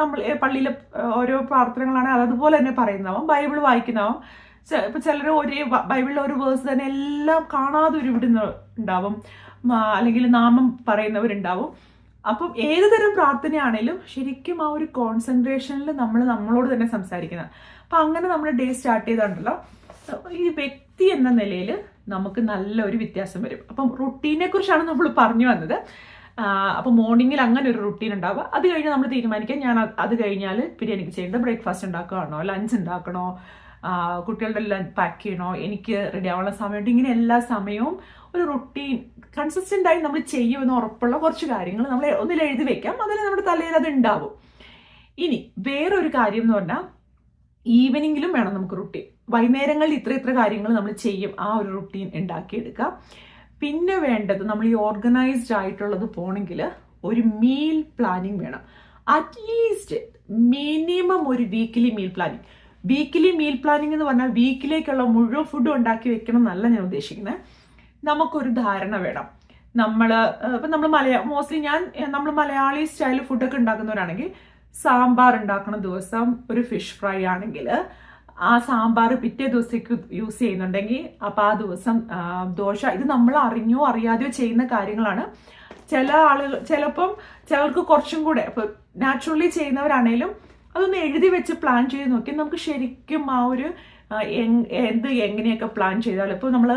നമ്മൾ പള്ളിയിലെ ഓരോ പ്രാർത്ഥനകളാണ് അത് അതുപോലെ തന്നെ പറയുന്നതാവാം ബൈബിൾ വായിക്കുന്നതാവാം. ഇപ്പം ചിലർ ഒരേ ബൈബിളിലെ ഒരു വേഴ്സ് തന്നെ എല്ലാം കാണാതെ ഒരു ഇവിടുന്ന് ഉണ്ടാവും. അല്ലെങ്കിൽ നാമം പറയുന്നവരുണ്ടാവും. അപ്പം ഏത് തരം പ്രാർത്ഥനയാണേലും ശരിക്കും ആ ഒരു കോൺസെൻട്രേഷനിൽ നമ്മൾ നമ്മളോട് തന്നെ സംസാരിക്കുന്നത് അപ്പം അങ്ങനെ നമ്മൾ ഡേ സ്റ്റാർട്ട് ചെയ്തുണ്ടല്ലോ. ഈ വ്യക്തി എന്ന നിലയിൽ നമുക്ക് നല്ലൊരു വ്യത്യാസം വരും. അപ്പം റുട്ടീനെ കുറിച്ചാണ് നമ്മൾ പറഞ്ഞു വന്നത്. അപ്പോൾ മോർണിംഗിൽ അങ്ങനെ ഒരു റുട്ടീൻ ഉണ്ടാവുക. അത് കഴിഞ്ഞ് നമ്മൾ തീരുമാനിക്കാം ഞാൻ അത് കഴിഞ്ഞാൽ പിന്നെ എനിക്ക് ചെയ്യേണ്ടത് ബ്രേക്ക്ഫാസ്റ്റ് ഉണ്ടാക്കുകയാണോ? ലഞ്ച് ഉണ്ടാക്കണോ? കുട്ടികളുടെ ലഞ്ച് പാക്ക് ചെയ്യണോ? എനിക്ക് റെഡി ആവാനുള്ള സമയമുണ്ട്. ഇങ്ങനെ എല്ലാ സമയവും ഒരു റുട്ടീൻ കൺസിസ്റ്റന്റ് ആയി നമ്മൾ ചെയ്യുമെന്ന് ഉറപ്പുള്ള കുറച്ച് കാര്യങ്ങൾ നമ്മൾ ഒന്നിൽ എഴുതി വെക്കാം. അതിൽ നമ്മുടെ തലയിൽ അത് ഉണ്ടാവും. ഇനി വേറൊരു കാര്യം എന്ന് പറഞ്ഞാൽ ഈവനിങ്ങിലും വേണം നമുക്ക് റുട്ടീൻ വൈകുന്നേരങ്ങളിൽ ഇത്ര ഇത്ര കാര്യങ്ങൾ നമ്മൾ ചെയ്യും. ആ ഒരു റുട്ടീൻ ഉണ്ടാക്കിയെടുക്കാം പിന്നെ വേണ്ടത് നമ്മൾ ഈ ഓർഗനൈസ്ഡ് ആയിട്ടുള്ളത് പോണെങ്കിൽ ഒരു മീൽ പ്ലാനിങ് വേണം. അറ്റ്ലീസ്റ്റ് മിനിമം ഒരു weekly meal planning weekly meal planning എന്ന് പറഞ്ഞാൽ വീക്കിലേക്കുള്ള മുഴുവൻ ഫുഡും ഉണ്ടാക്കി വെക്കണം എന്നല്ല ഞാൻ ഉദ്ദേശിക്കുന്നത് നമുക്കൊരു ധാരണ വേണം. നമ്മൾ ഇപ്പം നമ്മൾ മലയാ മോസ്റ്റ്ലി ഞാൻ നമ്മൾ മലയാളി സ്റ്റൈൽ ഫുഡൊക്കെ ഉണ്ടാക്കുന്നവരാണെങ്കിൽ സാമ്പാർ ഉണ്ടാക്കുന്ന ദിവസം ഒരു ഫിഷ് ഫ്രൈ ആണെങ്കിൽ ആ സാമ്പാർ പിറ്റേ ദിവസത്തേക്ക് യൂസ് ചെയ്യുന്നുണ്ടെങ്കിൽ അപ്പോൾ ആ ദിവസം ദോശ ഇത് നമ്മൾ അറിഞ്ഞോ അറിയാതെയോ ചെയ്യുന്ന കാര്യങ്ങളാണ്. ചില ആളുകൾ ചിലപ്പം ചിലർക്ക് കുറച്ചും കൂടെ ഇപ്പൊ നാച്ചുറലി ചെയ്യുന്നവരാണേലും അതൊന്ന് എഴുതി വെച്ച് പ്ലാൻ ചെയ്ത് നോക്കി നമുക്ക് ശരിക്കും ആ ഒരു എന്ത് എങ്ങനെയൊക്കെ പ്ലാൻ ചെയ്താലും ഇപ്പോൾ നമ്മൾ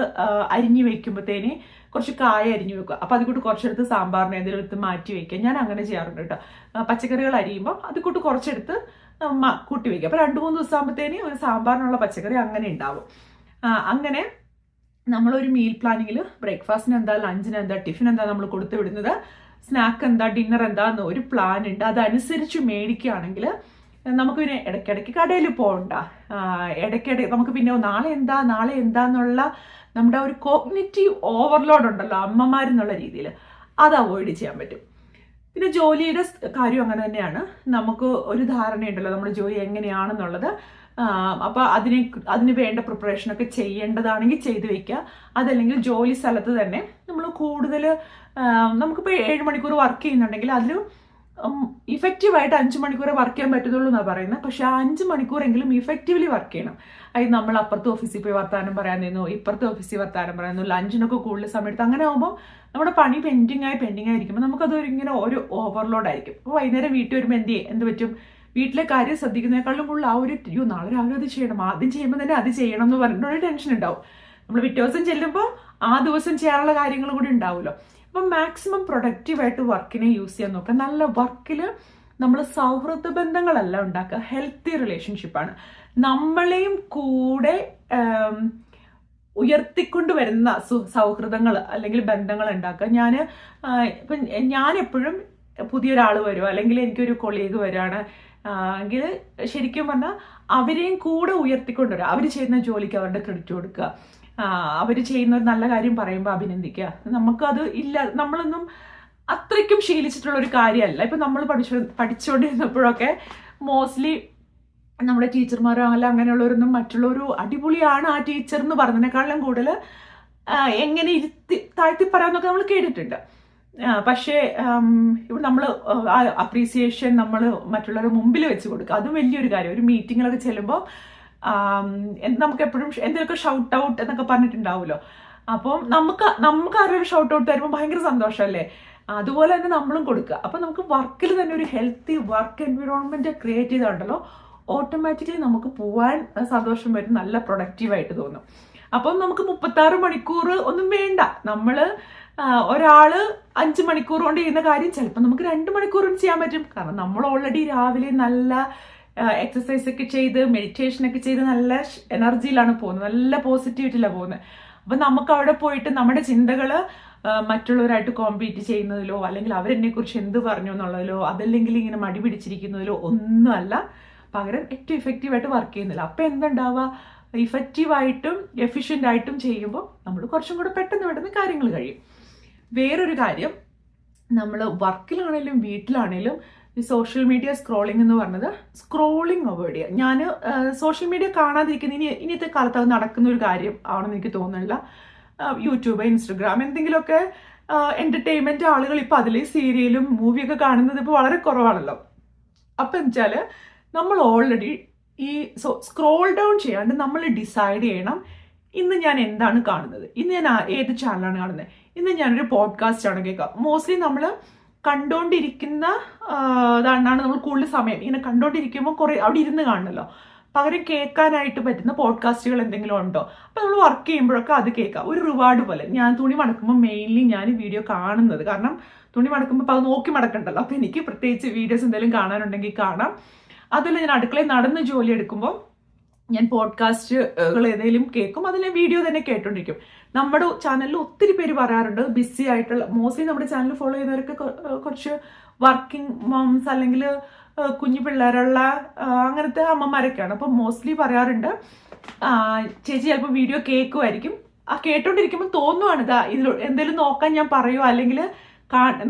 അരിഞ്ഞു വെക്കുമ്പോഴത്തേന് കുറച്ച് കായ അരിഞ്ഞു വെക്കുക അപ്പോൾ അത് കൂട്ട് കുറച്ചെടുത്ത് സാമ്പാറിന് എന്തെങ്കിലും എടുത്ത് മാറ്റി വയ്ക്കുക ഞാൻ അങ്ങനെ ചെയ്യാറുണ്ട് കേട്ടോ. പച്ചക്കറികൾ അരിയുമ്പോൾ അത് കൂട്ട് കുറച്ചെടുത്ത് കൂട്ടി വയ്ക്കുക അപ്പോൾ രണ്ട് മൂന്ന് ദിവസം ആകുമ്പോഴത്തേന് ഒരു സാമ്പാറിനുള്ള പച്ചക്കറി അങ്ങനെ ഉണ്ടാവും. അങ്ങനെ നമ്മളൊരു മീൽ പ്ലാനിങ്ങിൽ ബ്രേക്ക്ഫാസ്റ്റിന് എന്താ ലഞ്ചിന് എന്താ ടിഫിൻ എന്താ നമ്മൾ കൊടുത്തു വിടുന്നത്? സ്നാക്ക് എന്താ ഡിന്നർ എന്താ എന്ന് ഒരു പ്ലാൻ ഉണ്ട്. അതനുസരിച്ച് മേടിക്കുകയാണെങ്കിൽ നമുക്ക് പിന്നെ ഇടയ്ക്കിടയ്ക്ക് കടയിൽ പോകണ്ട ഇടയ്ക്കിടയ്ക്ക് നമുക്ക് പിന്നെ നാളെ എന്താ നാളെ എന്താന്നുള്ള നമ്മുടെ ഒരു കോഗ്നിറ്റീവ് ഓവർലോഡ് ഉണ്ടല്ലോ അമ്മമാരെന്നുള്ള രീതിയിൽ അത് അവോയ്ഡ് ചെയ്യാൻ പറ്റും. പിന്നെ ജോലിയുടെ കാര്യം അങ്ങനെ തന്നെയാണ്. നമുക്ക് ഒരു ധാരണയുണ്ടല്ലോ നമ്മുടെ ജോലി എങ്ങനെയാണെന്നുള്ളത്. അപ്പോൾ അതിനെ അതിന് വേണ്ട പ്രിപ്പറേഷനൊക്കെ ചെയ്യേണ്ടതാണെങ്കിൽ ചെയ്തു വെക്കുക. അതല്ലെങ്കിൽ ജോലി സ്ഥലത്ത് തന്നെ നമ്മൾ കൂടുതൽ നമുക്കിപ്പോൾ ഏഴ് മണിക്കൂർ വർക്ക് ചെയ്യുന്നുണ്ടെങ്കിൽ അതിൽ ഇഫക്റ്റീവായിട്ട് അഞ്ച് മണിക്കൂറേ വർക്ക് ചെയ്യാൻ പറ്റത്തുള്ളൂ എന്നാണ് പറയുന്നത് പക്ഷേ ആ അഞ്ച് മണിക്കൂറെങ്കിലും ഇഫക്റ്റീവ്ലി വർക്ക് ചെയ്യണം. അതായത് നമ്മൾ അപ്പുറത്തെ ഓഫീസിൽ പോയി വർത്താനം പറയാൻ നിന്നു ഇപ്പുറത്തെ ഓഫീസിൽ വർത്താനം പറയാൻ നിന്നു ലഞ്ചിനൊക്കെ കൂടുതൽ സമയം എടുത്ത് അങ്ങനെ ആകുമ്പോൾ നമ്മുടെ പണി പെൻഡിങ് ആയി പെൻഡിങ് ആയിരിക്കുമ്പോൾ നമുക്കത് ഇങ്ങനെ ഒരു ഓവർലോഡ് ആയിരിക്കും. അപ്പോൾ വൈകുന്നേരം വീട്ടിൽ വരുമ്പോൾ എന്ത് എന്ത് പറ്റും? വീട്ടിലെ കാര്യം ശ്രദ്ധിക്കുന്നതിനേക്കാളും കൂടുതൽ ആ ഒരു അയ്യോ നാളെ രാവിലെ അത് ചെയ്യണം. ആദ്യം ചെയ്യുമ്പോൾ തന്നെ അത് ചെയ്യണം എന്ന് പറഞ്ഞിട്ടൊരു ടെൻഷൻ ഉണ്ടാവും. നമ്മൾ പിറ്റേ ദിവസം ചെല്ലുമ്പോൾ ആ ദിവസം ചെയ്യാനുള്ള കാര്യങ്ങൾ കൂടി ഉണ്ടാവുമല്ലോ. അപ്പം മാക്സിമം പ്രൊഡക്റ്റീവായിട്ട് വർക്കിനെ യൂസ് ചെയ്യാൻ നോക്കുക. നല്ല വർക്കിൽ നമ്മൾ സൗഹൃദ ബന്ധങ്ങളല്ല ഉണ്ടാക്കുക. ഹെൽത്തി റിലേഷൻഷിപ്പാണ് നമ്മളെയും കൂടെ ഉയർത്തിക്കൊണ്ടുവരുന്ന ഉയർത്തിക്കൊണ്ട് വരുന്ന സു സൗഹൃദങ്ങൾ അല്ലെങ്കിൽ ബന്ധങ്ങൾ ഉണ്ടാക്കുക. ഞാൻ ഇപ്പം ഞാൻ എപ്പോഴും പുതിയൊരാൾ വരുമോ അല്ലെങ്കിൽ എനിക്കൊരു കൊളീഗ് വരുവാണ് എങ്കിൽ ശരിക്കും പറഞ്ഞാൽ അവരെയും കൂടെ ഉയർത്തിക്കൊണ്ടുവരിക അവർ ചെയ്യുന്ന ജോലിക്ക് അവരുടെ ക്രെഡിറ്റ് കൊടുക്കുക. അവർ ചെയ്യുന്ന ഒരു നല്ല കാര്യം പറയുമ്പോൾ അഭിനന്ദിക്കുക. നമുക്കത് ഇല്ല നമ്മളൊന്നും അത്രയ്ക്കും ശീലിച്ചിട്ടുള്ള ഒരു കാര്യമല്ല. ഇപ്പം നമ്മൾ പഠിച്ചു പഠിച്ചുകൊണ്ടിരുന്നപ്പോഴൊക്കെ മോസ്റ്റ്ലി നമ്മുടെ ടീച്ചർമാരോ അല്ല അങ്ങനെയുള്ളവരൊന്നും മറ്റുള്ളൊരു അടിപൊളിയാണ് ആ ടീച്ചർ എന്ന് പറഞ്ഞതിനേക്കാളും കൂടുതൽ എങ്ങനെ ഇരുത്തി താഴ്ത്തി പറയാമെന്നൊക്കെ നമ്മൾ കേട്ടിട്ടുണ്ട്. പക്ഷേ ഇവിടെ നമ്മൾ അപ്രീസിയേഷൻ നമ്മൾ മറ്റുള്ളവരുടെ മുമ്പിൽ വെച്ച് കൊടുക്കുക. അതും വലിയൊരു കാര്യം. ഒരു മീറ്റിങ്ങിലൊക്കെ ചെല്ലുമ്പോൾ നമുക്ക് എപ്പോഴും എന്തെങ്കിലുമൊക്കെ ഷൗട്ട് ഔട്ട് എന്നൊക്കെ പറഞ്ഞിട്ടുണ്ടാവുമല്ലോ. അപ്പം നമുക്ക് നമുക്ക് ആരൊരു ഷൗട്ട് ഔട്ട് തരുമ്പോൾ ഭയങ്കര സന്തോഷമല്ലേ? അതുപോലെ തന്നെ നമ്മളും കൊടുക്കുക. അപ്പം നമുക്ക് വർക്കിൽ തന്നെ ഒരു ഹെൽത്തി വർക്ക് എൻവിറോൺമെന്റ് ക്രിയേറ്റ് ചെയ്തുണ്ടല്ലോ ഓട്ടോമാറ്റിക്കലി നമുക്ക് പോവാൻ സന്തോഷം വരും നല്ല പ്രൊഡക്റ്റീവായിട്ട് തോന്നും. അപ്പം നമുക്ക് മുപ്പത്താറ് മണിക്കൂർ ഒന്നും വേണ്ട. നമ്മൾ ഒരാൾ അഞ്ച് മണിക്കൂർ കൊണ്ട് ചെയ്യുന്ന കാര്യം ചിലപ്പോൾ നമുക്ക് രണ്ട് മണിക്കൂർ കൊണ്ട് ചെയ്യാൻ പറ്റും. കാരണം നമ്മൾ ഓൾറെഡി രാവിലെ നല്ല എക്സസൈസ് ഒക്കെ ചെയ്ത് മെഡിറ്റേഷൻ ഒക്കെ ചെയ്ത് നല്ല എനർജിയിലാണ് പോകുന്നത്. നല്ല പോസിറ്റിവിറ്റിയിലാണ് പോകുന്നത്. അപ്പം നമുക്ക് അവിടെ പോയിട്ട് നമ്മുടെ ചിന്തകൾ മറ്റുള്ളവരായിട്ട് കോമ്പീറ്റ് ചെയ്യുന്നതിലോ അല്ലെങ്കിൽ അവരെന്നെ കുറിച്ച് എന്ത് പറഞ്ഞു എന്നുള്ളതിലോ അതല്ലെങ്കിൽ ഇങ്ങനെ മടി പിടിച്ചിരിക്കുന്നതിലോ ഒന്നുമല്ല. പകരം ഏറ്റവും ഇഫക്റ്റീവായിട്ട് വർക്ക് ചെയ്യുന്നില്ല. അപ്പം എന്തുണ്ടാവുക ഇഫക്റ്റീവായിട്ടും എഫിഷ്യന്റ് ആയിട്ടും ചെയ്യുമ്പോൾ നമ്മൾ കുറച്ചും കൂടെ പെട്ടെന്ന് പെട്ടെന്ന് കാര്യങ്ങൾ കഴിയും. വേറൊരു കാര്യം നമ്മൾ വർക്കിലാണേലും വീട്ടിലാണേലും ഈ സോഷ്യൽ മീഡിയ സ്ക്രോളിംഗ് എന്ന് പറഞ്ഞത് സ്ക്രോളിംഗ് അവോയ്ഡ് ചെയ്യുക ഞാൻ സോഷ്യൽ മീഡിയ കാണാതിരിക്കുന്ന ഇനി ഇനിയത്തെ കാലത്ത് അത് നടക്കുന്ന ഒരു കാര്യം ആണെന്ന് എനിക്ക് തോന്നുന്നില്ല. യൂട്യൂബ് ഇൻസ്റ്റഗ്രാം എന്തെങ്കിലുമൊക്കെ എന്റർടൈൻമെന്റ് ആളുകൾ ഇപ്പോൾ അതിൽ സീരിയലും മൂവിയൊക്കെ കാണുന്നത് ഇപ്പോൾ വളരെ കുറവാണല്ലോ. അപ്പം വെച്ചാൽ നമ്മൾ ഓൾറെഡി ഈ സോ സ്ക്രോൾ ഡൗൺ ചെയ്യാണ്ട് നമ്മൾ ഡിസൈഡ് ചെയ്യണം ഇന്ന് ഞാൻ എന്താണ് കാണുന്നത്. ഇന്ന് ഞാൻ ഏത് ചാനലാണ് കാണുന്നത്. ഇന്ന് ഞാനൊരു പോഡ്കാസ്റ്റ് ആണ് കേൾക്കുക. മോസ്റ്റ്ലി നമ്മൾ കണ്ടുകൊണ്ടിരിക്കുന്ന ആ, ഇതാണ് നമ്മൾ കൂടുതൽ സമയം. ഇങ്ങനെ കണ്ടുകൊണ്ടിരിക്കുമ്പോൾ കുറേ അവിടെ ഇരുന്ന് കാണണമല്ലോ പകരം കേൾക്കാനായിട്ട് പറ്റുന്ന പോഡ്കാസ്റ്റുകൾ എന്തെങ്കിലും ഉണ്ടോ? അപ്പോൾ നമ്മൾ വർക്ക് ചെയ്യുമ്പോഴൊക്കെ അത് കേൾക്കാം. ഒരു റിവാർഡ് പോലെ. ഞാൻ തുണി മടക്കുമ്പോൾ മെയിൻലി ഞാൻ വീഡിയോ കാണുന്നത്. കാരണം തുണി മടക്കുമ്പോൾ അപ്പോൾ അത് നോക്കി മടക്കണ്ടല്ലോ. അപ്പോൾ എനിക്ക് പ്രത്യേകിച്ച് വീഡിയോസ് എന്തെങ്കിലും കാണാനുണ്ടെങ്കിൽ കാണാം. അതല്ല ഞാൻ അടുക്കളയിൽ നടന്ന് ജോലി എടുക്കുമ്പോൾ ഞാൻ പോഡ്കാസ്റ്റുകൾ ഏതെങ്കിലും കേൾക്കും അതിൽ വീഡിയോ തന്നെ കേട്ടോണ്ടിരിക്കും. നമ്മുടെ ചാനലിൽ ഒത്തിരി പേര് പറയാറുണ്ട് ബിസി ആയിട്ടുള്ള മോസ്റ്റ്ലി നമ്മുടെ ചാനൽ ഫോളോ ചെയ്യുന്നവർക്ക് കുറച്ച് വർക്കിംഗ് മോംസ് അല്ലെങ്കിൽ കുഞ്ഞു പിള്ളേരുള്ള അങ്ങനത്തെ അമ്മമാരൊക്കെയാണ്. അപ്പം മോസ്റ്റ്ലി പറയാറുണ്ട് ചേച്ചി ചിലപ്പോൾ വീഡിയോ കേൾക്കുമായിരിക്കും. ആ കേട്ടോണ്ടിരിക്കുമ്പോൾ തോന്നുവാണ് ഇതാ ഇതിൽ എന്തെങ്കിലും നോക്കാൻ ഞാൻ പറയുമോ അല്ലെങ്കിൽ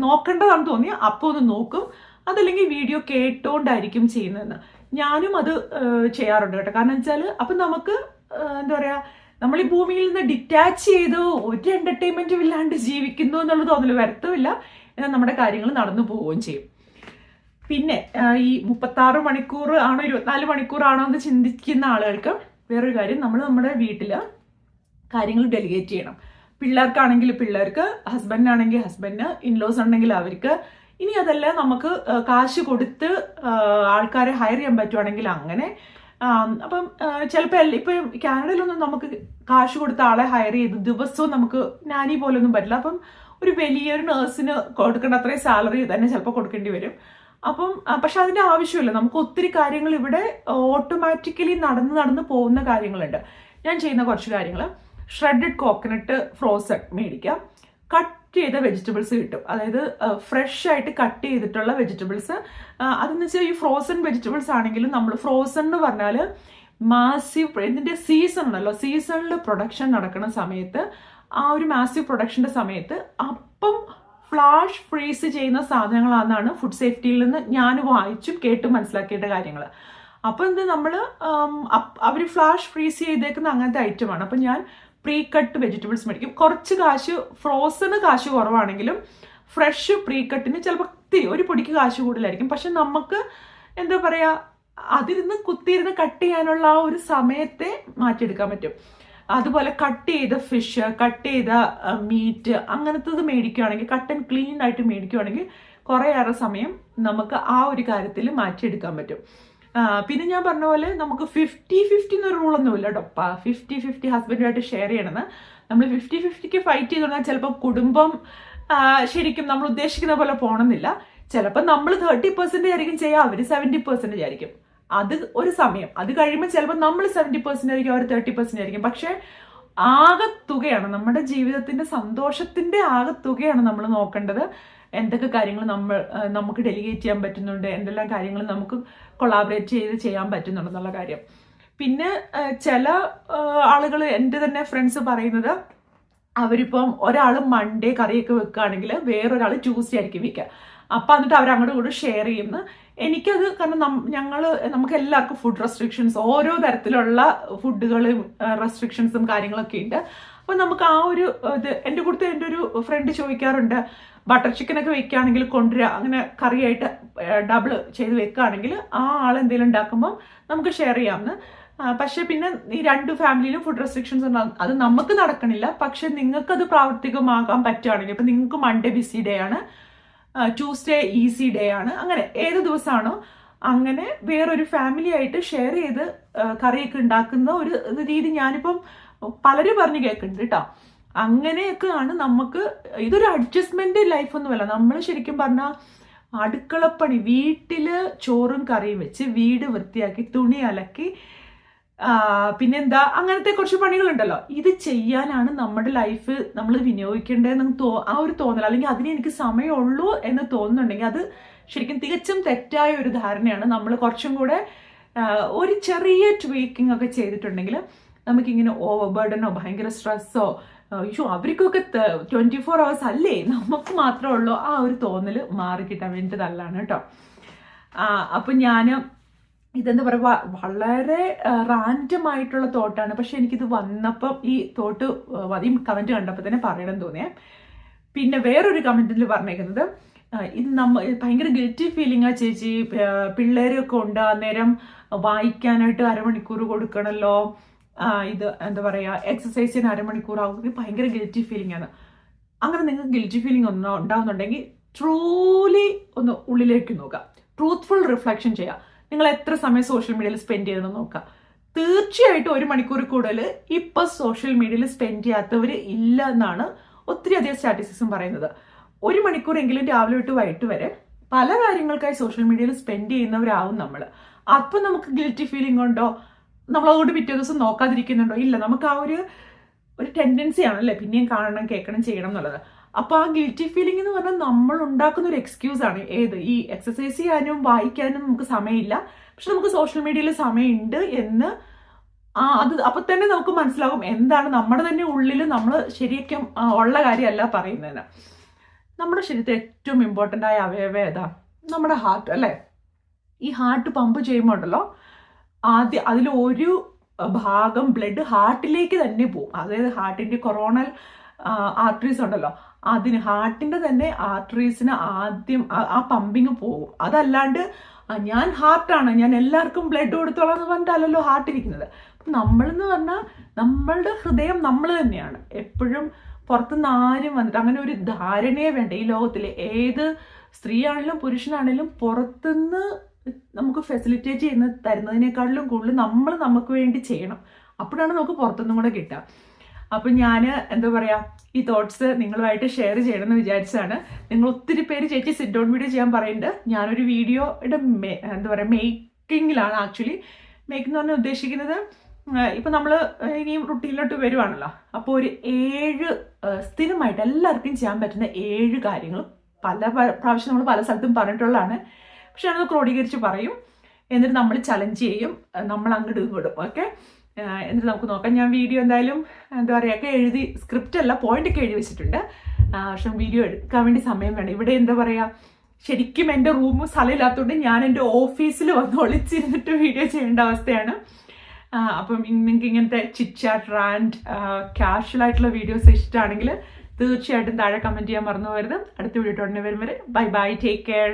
നോക്കേണ്ടതാണെന്ന് തോന്നി അപ്പോൾ ഒന്ന് നോക്കും. അതല്ലെങ്കിൽ വീഡിയോ കേട്ടോണ്ടായിരിക്കും ചെയ്യുന്നതെന്ന്. ഞാനും അത് ചെയ്യാറുണ്ട് കേട്ടോ. കാരണം വെച്ചാൽ അപ്പം നമുക്ക് എന്താ പറയുക നമ്മൾ ഈ ഭൂമിയിൽ നിന്ന് ഡിറ്റാച്ച് ചെയ്ത് ഒരു എന്റർടൈൻമെന്റും ഇല്ലാണ്ട് ജീവിക്കുന്നു എന്നുള്ള തോന്നൽ വരത്തുമില്ല എന്നാൽ നമ്മുടെ കാര്യങ്ങൾ നടന്നു പോവുകയും ചെയ്യും. പിന്നെ ഈ മുപ്പത്താറ് മണിക്കൂർ ആണോ ഇരുപത്തിനാല് മണിക്കൂറാണോ എന്ന് ചിന്തിക്കുന്ന ആളുകൾക്ക് വേറൊരു കാര്യം നമ്മൾ നമ്മുടെ വീട്ടിൽ കാര്യങ്ങൾ ഡെലിഗേറ്റ് ചെയ്യണം. പിള്ളേർക്കാണെങ്കിൽ പിള്ളേർക്ക് ഹസ്ബൻഡിനാണെങ്കിൽ ഹസ്ബൻഡിന് ഇൻലോസ് ഉണ്ടെങ്കിൽ അവർക്ക് ഇനി അതല്ല നമുക്ക് കാശ് കൊടുത്ത് ആൾക്കാരെ ഹയർ ചെയ്യാൻ പറ്റുവാണെങ്കിൽ അങ്ങനെ അപ്പം ചിലപ്പോൾ ഇപ്പം കാനഡയിലൊന്നും നമുക്ക് കാശ് കൊടുത്ത ആളെ ഹയർ ചെയ്ത് ദിവസവും നമുക്ക് നാനി പോലൊന്നും പറ്റില്ല. അപ്പം ഒരു വലിയൊരു നേഴ്സിന് കൊടുക്കേണ്ട അത്രയും സാലറി തന്നെ ചിലപ്പോൾ കൊടുക്കേണ്ടി വരും. അപ്പം പക്ഷെ അതിന്റെ ആവശ്യമില്ല. നമുക്ക് ഒത്തിരി കാര്യങ്ങൾ ഇവിടെ ഓട്ടോമാറ്റിക്കലി നടന്ന് നടന്ന് പോകുന്ന കാര്യങ്ങളുണ്ട്. ഞാൻ ചെയ്യുന്ന കുറച്ച് കാര്യങ്ങൾ ഷ്രെഡഡ് കോക്കനട്ട് ഫ്രോസൺ മേടിക്കാം. കട്ട് ചെയ്ത വെജിറ്റബിൾസ് കിട്ടും. അതായത് ഫ്രഷ് ആയിട്ട് കട്ട് ചെയ്തിട്ടുള്ള വെജിറ്റബിൾസ് അതെന്ന് വെച്ചാൽ ഈ ഫ്രോസൺ വെജിറ്റബിൾസ് ആണെങ്കിലും നമ്മൾ ഫ്രോസൺ എന്ന് പറഞ്ഞാൽ മാസീവ് ഇതിന്റെ സീസൺ ഉണ്ടല്ലോ. സീസണിൽ പ്രൊഡക്ഷൻ നടക്കുന്ന സമയത്ത് ആ ഒരു മാസീവ് പ്രൊഡക്ഷന്റെ സമയത്ത് അപ്പം ഫ്ലാഷ് ഫ്രീസ് ചെയ്യുന്ന സാധനങ്ങളാണെന്നാണ് ഫുഡ് സേഫ്റ്റിയിൽ നിന്ന് ഞാൻ വായിച്ചും കേട്ടും മനസ്സിലാക്കിയിട്ട് കാര്യങ്ങൾ അപ്പോൾ എന്ത് നമ്മൾ അവർ ഫ്ലാഷ് ഫ്രീസ് ചെയ്തേക്കുന്ന അങ്ങനത്തെ ഐറ്റമാണ് അപ്പം ഞാൻ പ്രീ കട്ട് വെജിറ്റബിൾസ് മേടിക്കും. കുറച്ച് കാശ് ഫ്രോസണ് കാശ് കുറവാണെങ്കിലും ഫ്രഷ് പ്രീ കട്ടിന് ചിലപ്പോൾ ഇത്തിരി ഒരു പൊടിക്ക് കാശ് കൂടുതലായിരിക്കും. പക്ഷെ നമുക്ക് എന്താ പറയുക അതിരുന്ന് കുത്തിയിരുന്ന് കട്ട് ചെയ്യാനുള്ള ആ ഒരു സമയത്തെ മാറ്റിയെടുക്കാൻ പറ്റും. അതുപോലെ കട്ട് ചെയ്ത ഫിഷ് കട്ട് ചെയ്ത മീറ്റ് അങ്ങനത്തത് മേടിക്കുകയാണെങ്കിൽ കട്ട് ആൻഡ് ക്ലീൻ ആയിട്ട് മേടിക്കുകയാണെങ്കിൽ കുറേയേറെ സമയം നമുക്ക് ആ ഒരു കാര്യത്തിൽ മാറ്റിയെടുക്കാൻ പറ്റും. പിന്നെ ഞാൻ പറഞ്ഞ പോലെ നമുക്ക് ഫിഫ്റ്റി ഫിഫ്റ്റി എന്നൊരു റൂളൊന്നുമില്ല കേട്ടോ ഫിഫ്റ്റി ഫിഫ്റ്റി ഹസ്ബൻഡുമായിട്ട് ഷെയർ ചെയ്യണമെന്ന് നമ്മൾ ഫിഫ്റ്റി ഫിഫ്റ്റിക്ക് ഫൈറ്റ് ചെയ്ത് തുടങ്ങിയാൽ ചിലപ്പോൾ കുടുംബം ശരിക്കും നമ്മൾ ഉദ്ദേശിക്കുന്ന പോലെ പോകണമെന്നില്ല ചിലപ്പോൾ നമ്മൾ തേർട്ടി പെർസെന്റേജ് ആയിരിക്കും ചെയ്യുക അവർ സെവന്റി പെർസെന്റേജ് ആയിരിക്കും അത് ഒരു സമയം. അത് കഴിയുമ്പോൾ ചിലപ്പോൾ നമ്മൾ സെവന്റി പെർസെന്റ് ആയിരിക്കും അവർ തേർട്ടി പെർസെന്റ് ആയിരിക്കും. പക്ഷേ ആകത്തുകയാണ് നമ്മുടെ ജീവിതത്തിന്റെ സന്തോഷത്തിന്റെ ആകത്തുകയാണ് നമ്മൾ നോക്കേണ്ടത്. എന്തൊക്കെ കാര്യങ്ങൾ നമ്മൾ നമുക്ക് ഡെലിഗേറ്റ് ചെയ്യാൻ പറ്റുന്നുണ്ട് എന്തെല്ലാം കാര്യങ്ങൾ നമുക്ക് കൊളാബറേറ്റ് ചെയ്ത് ചെയ്യാൻ പറ്റുന്നുണ്ടെന്നുള്ള കാര്യം. പിന്നെ ചില ആളുകൾ എന്റെ തന്നെ ഫ്രണ്ട്സ് പറയുന്നത് അവരിപ്പം ഒരാൾ മൺഡേ കറിയൊക്കെ വെക്കുകയാണെങ്കിൽ വേറൊരാൾ ട്യൂസ്ഡേ ആയിരിക്കും വെക്കുക. അപ്പം എന്നിട്ട് അവർ അങ്ങോട്ട് കൂടെ ഷെയർ ചെയ്യുന്നു. എനിക്കത് കാരണം ഞങ്ങൾ നമുക്ക് എല്ലാവർക്കും ഫുഡ് റെസ്ട്രിക്ഷൻസ് ഓരോ തരത്തിലുള്ള ഫുഡുകളും റെസ്ട്രിക്ഷൻസും കാര്യങ്ങളൊക്കെ ഉണ്ട്. അപ്പം നമുക്ക് ആ ഒരു ഇത് എന്റെ കൂടുതൽ എന്റെ ഒരു ഫ്രണ്ട് ചോദിക്കാറുണ്ട് ബട്ടർ ചിക്കനൊക്കെ വെക്കുകയാണെങ്കിൽ കൊണ്ടുവരിക അങ്ങനെ കറിയായിട്ട് ഡബിൾ ചെയ്ത് വെക്കുകയാണെങ്കിൽ ആ ആൾ എന്തെങ്കിലും ഉണ്ടാക്കുമ്പം നമുക്ക് ഷെയർ ചെയ്യാമെന്ന് പക്ഷേ പിന്നെ ഈ രണ്ട് ഫാമിലിയിലും ഫുഡ് റെസ്ട്രിക്ഷൻസ് ഉണ്ടാകും അത് നമുക്ക് നടക്കണില്ല. പക്ഷെ നിങ്ങൾക്കത് പ്രാവർത്തികമാകാൻ പറ്റുകയാണെങ്കിൽ ഇപ്പം നിങ്ങൾക്ക് മൺഡേ ബിസി ഡേ ആണ് ട്യൂസ്ഡേ ഈസി ഡേ ആണ് അങ്ങനെ ഏത് ദിവസമാണോ അങ്ങനെ വേറൊരു ഫാമിലി ആയിട്ട് ഷെയർ ചെയ്ത് കറിയൊക്കെ ഉണ്ടാക്കുന്ന ഒരു രീതി ഞാനിപ്പം പലരും പറഞ്ഞു കേൾക്കുന്നുണ്ട് കേട്ടോ. അങ്ങനെയൊക്കെയാണ് നമുക്ക് ഇതൊരു അഡ്ജസ്റ്റ്മെന്റ് ലൈഫ് ഒന്നുമല്ല നമ്മൾ ശരിക്കും പറഞ്ഞാൽ അടുക്കളപ്പണി വീട്ടിൽ ചോറും കറിയും വെച്ച് വീട് വൃത്തിയാക്കി തുണി അലക്കി പിന്നെന്താ അങ്ങനത്തെ കുറച്ച് പണികളുണ്ടല്ലോ. ഇത് ചെയ്യാനാണ് നമ്മുടെ ലൈഫ് നമ്മൾ വിനിയോഗിക്കേണ്ടതെന്ന് തോ ആ ഒരു തോന്നൽ അല്ലെങ്കിൽ അതിന് എനിക്ക് സമയമുള്ളൂ എന്ന് തോന്നുന്നുണ്ടെങ്കിൽ അത് ശരിക്കും തികച്ചും തെറ്റായ ഒരു ധാരണയാണ്. നമ്മൾ കുറച്ചും കൂടെ ഒരു ചെറിയ ട്വീക്കിംഗ് ഒക്കെ ചെയ്തിട്ടുണ്ടെങ്കിൽ നമുക്കിങ്ങനെ ഓവർ ബർഡനോ ഭയങ്കര സ്ട്രെസ്സോ അയ്യോ അവർക്കൊക്കെ ട്വന്റി ഫോർ അവേഴ്സ് അല്ലേ? നമുക്ക് മാത്രമേ ഉള്ളൂ. ആ ഒരു തോന്നൽ മാറി കിട്ടാൻ വേണ്ടിയിട്ടല്ലാണ് കേട്ടോ. അപ്പൊ ഞാൻ ഇതെന്താ പറയുക വളരെ റാൻഡം ആയിട്ടുള്ള തോട്ടാണ് പക്ഷെ എനിക്കിത് വന്നപ്പം ഈ തോട്ട് ഈ കമന്റ് കണ്ടപ്പോൾ തന്നെ പറയണം തോന്നിയേ. പിന്നെ വേറൊരു കമന്റിൽ പറഞ്ഞേക്കുന്നത് ഇത് നമ്മ ഭയങ്കര ഗിൽറ്റി ഫീലിംഗ് ആ ചേച്ചി. പിള്ളേരൊക്കെ ഉണ്ട് അന്നേരം വായിക്കാനായിട്ട് അരമണിക്കൂർ കൊടുക്കണമല്ലോ ഇത് എന്താ പറയുക എക്സസൈസിന് അരമണിക്കൂർ ആകുമ്പോൾ ഭയങ്കര ഗിൽറ്റി ഫീലിംഗ് ആണ്. അങ്ങനെ നിങ്ങൾക്ക് ഗിൽറ്റി ഫീലിംഗ് ഒന്നും ഉണ്ടാവുന്നുണ്ടെങ്കിൽ ട്രൂലി ഒന്ന് ഉള്ളിലേക്ക് നോക്കുക. ട്രൂത്ത്ഫുൾ റിഫ്ലക്ഷൻ ചെയ്യുക. നിങ്ങൾ എത്ര സമയം സോഷ്യൽ മീഡിയയിൽ സ്പെൻഡ് ചെയ്യണമെന്ന് നോക്കുക. തീർച്ചയായിട്ടും ഒരു മണിക്കൂർ കൂടുതൽ ഇപ്പൊ സോഷ്യൽ മീഡിയയിൽ സ്പെൻഡ് ചെയ്യാത്തവർ ഇല്ല എന്നാണ് ഒത്തിരി അധികം സ്റ്റാറ്റിസ്റ്റിക്സും പറയുന്നത്. ഒരു മണിക്കൂറെങ്കിലും രാവിലെ തൊട്ട് വൈകിട്ട് വരെ പല കാര്യങ്ങൾക്കായി സോഷ്യൽ മീഡിയയിൽ സ്പെൻഡ് ചെയ്യുന്നവരാവും നമ്മൾ. അപ്പം നമുക്ക് ഗിൽറ്റി ഫീലിംഗ് ഉണ്ടോ? നമ്മൾ അതുകൊണ്ട് പിറ്റേ ദിവസം നോക്കാതിരിക്കുന്നുണ്ടോ? ഇല്ല നമുക്ക് ആ ഒരു ഒരു ടെൻഡൻസി ആണല്ലേ പിന്നെയും കാണണം കേൾക്കണം ചെയ്യണം എന്നുള്ളത്. അപ്പോൾ ആ ഗിൽറ്റി ഫീലിംഗ് എന്ന് പറഞ്ഞാൽ നമ്മൾ ഉണ്ടാക്കുന്ന ഒരു എക്സ്ക്യൂസ് ആണ്. ഏത്? ഈ എക്സസൈസ് ചെയ്യാനും വായിക്കാനും നമുക്ക് സമയമില്ല. പക്ഷെ നമുക്ക് സോഷ്യൽ മീഡിയയിൽ സമയമുണ്ട് എന്ന് ആ അത് അപ്പൊ തന്നെ നമുക്ക് മനസ്സിലാകും എന്താണ് നമ്മുടെ തന്നെ ഉള്ളിൽ നമ്മൾ ശരിക്കും ഉള്ള കാര്യമല്ല പറയുന്നതിന് നമ്മുടെ ശരീരത്തിൽ ഏറ്റവും ഇമ്പോർട്ടന്റ് ആയ അവയവ ഏതാ? നമ്മുടെ ഹാർട്ട് അല്ലേ? ഈ ഹാർട്ട് പമ്പ് ചെയ്യുമ്പോൾ ഉണ്ടല്ലോ ആദ്യം അതിൽ ഒരു ഭാഗം ബ്ലഡ് ഹാർട്ടിലേക്ക് തന്നെ പോകും അതായത് ഹാർട്ടിന്റെ കൊറോണൽ ആർട്ടറീസ് ഉണ്ടല്ലോ. അതിന് ഹാർട്ടിന്റെ തന്നെ ആർട്ടറീസിന് ആദ്യം ആ- പമ്പിങ് പോകും. അതല്ലാണ്ട് ഞാൻ ഹാർട്ടാണ് ഞാൻ എല്ലാവർക്കും ബ്ലഡ് കൊടുത്തോളാം എന്ന് പറഞ്ഞിട്ടല്ലല്ലോ ഹാർട്ട് ഇരിക്കുന്നത്. നമ്മളെന്ന് പറഞ്ഞാൽ നമ്മളുടെ ഹൃദയം നമ്മൾ തന്നെയാണ്. എപ്പോഴും പുറത്തുനിന്ന് ആരും വന്നിട്ട് അങ്ങനെ ഒരു ധാരണയെ വേണ്ട. ഈ ലോകത്തിൽ ഏത് സ്ത്രീയാണെങ്കിലും പുരുഷനാണെങ്കിലും പുറത്തുനിന്ന് നമുക്ക് ഫെസിലിറ്റേറ്റ് ചെയ്യുന്ന തരുന്നതിനേക്കാളിലും കൂടുതൽ നമ്മൾ നമുക്ക് വേണ്ടി ചെയ്യണം. അപ്പോഴാണ് നമുക്ക് പുറത്തുനിന്നും കൂടെ കിട്ടുക. അപ്പം ഞാൻ എന്താ പറയുക ഈ തോട്ട്സ് നിങ്ങളുമായിട്ട് ഷെയർ ചെയ്യണം എന്ന് വിചാരിച്ചതാണ്. നിങ്ങൾ ഒത്തിരി പേര് ചേച്ചി സിറ്റ് ഡൗൺ വീഡിയോ ചെയ്യാൻ പറയുന്നുണ്ട്. ഞാനൊരു വീഡിയോയുടെ എന്താ പറയുക മേക്കിങ്ങിലാണ് ആക്ച്വലി മേക്ക് എന്ന് പറഞ്ഞാൽ ഉദ്ദേശിക്കുന്നത് ഇപ്പം നമ്മൾ ഇനിയും റുട്ടീനിലോട്ട് വരുവാണല്ലോ. അപ്പോൾ ഒരു ഏഴ് സ്ഥിരമായിട്ട് എല്ലാവർക്കും ചെയ്യാൻ പറ്റുന്ന ഏഴ് കാര്യങ്ങൾ പല പ്രാവശ്യം നമ്മൾ പല സ്ഥലത്തും പറഞ്ഞിട്ടുള്ളതാണ്. പക്ഷെ അത് ക്രോഡീകരിച്ച് പറയും. എന്നിട്ട് നമ്മൾ ചലഞ്ച് ചെയ്യും. നമ്മൾ അങ്ങോട്ട് ഇങ്ങോട്ടും ഓക്കെ എന്നിട്ട് നമുക്ക് നോക്കാം. ഞാൻ വീഡിയോ എന്തായാലും എന്താ പറയുക ഒക്കെ എഴുതി സ്ക്രിപ്റ്റ് അല്ല പോയിന്റ് ഒക്കെ എഴുതി വെച്ചിട്ടുണ്ട്. പക്ഷെ വീഡിയോ എടുക്കാൻ വേണ്ടി സമയം വേണം. ഇവിടെ എന്താ പറയുക ശരിക്കും എന്റെ റൂം സ്ഥലമില്ലാത്തതുകൊണ്ട് ഞാൻ എന്റെ ഓഫീസിൽ വന്ന് ഒളിച്ചിരുന്നിട്ട് വീഡിയോ ചെയ്യേണ്ട അവസ്ഥയാണ്. അപ്പം നിങ്ങൾക്ക് ഇങ്ങനത്തെ ചിച്ചാ റാൻഡ് കാഷ്വൽ ആയിട്ടുള്ള വീഡിയോസ് ഇഷ്ടമാണെങ്കിൽ തീർച്ചയായിട്ടും താഴെ കമന്റ് ചെയ്യാൻ മറന്നു പോകരുത്. അടുത്ത വീഡിയോ ഉടനെ വരും വരെ ബൈ ബൈ ടേക്ക് കെയർ